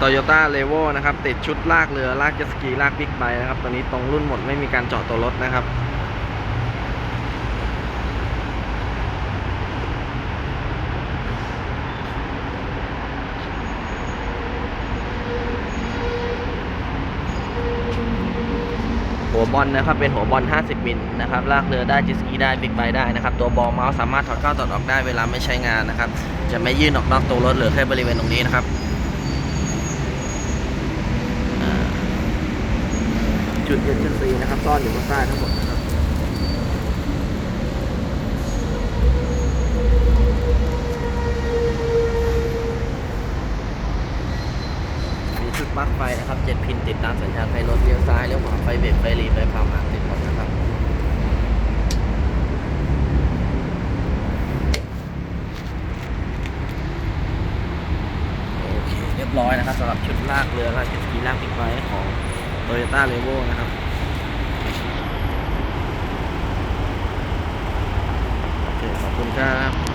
Toyota r e v o นะครับ ติดชุดลากเรือ ลากเจ็ตสกี ลากบิ๊กไบค์นะครับตัวนี้ตรงรุ่นหมดไม่มีการเจาะตัวรถนะครับ หัวบอลนะครับ เป็นหัวบอล 50 มิลนะครับ ลากเรือได้เจ็ตสกีได้บิ๊กไบค์ได้นะครับ ตัวบอลเมาส์สามารถถอดเข้าถอดออกได้เวลาไม่ใช้งานนะครับ จะไม่ยื่นออกนอกตัวรถหลือแค่บริเวณตรงนี้นะครับอ่า จุดเย็นเชนซีนะครับซ่อนอยู่ข้างใต้ทั้งหมดนะครับมีชุดปลั๊กไฟนะครับเจ็ดพินติดตามสัญญาณไฟรถเลี้ยวซ้ายเลี้ยวขวาไฟเบรกไฟหลีไฟพาวหางติดหมดนะครับโอเคเรียบร้อยนะครับสำหรับชุดลากเรือลากเจ็ตสกีลากบิ๊กไบค์ของ โตโยต้าเลโวนะครับโอเคขอบคุณครับ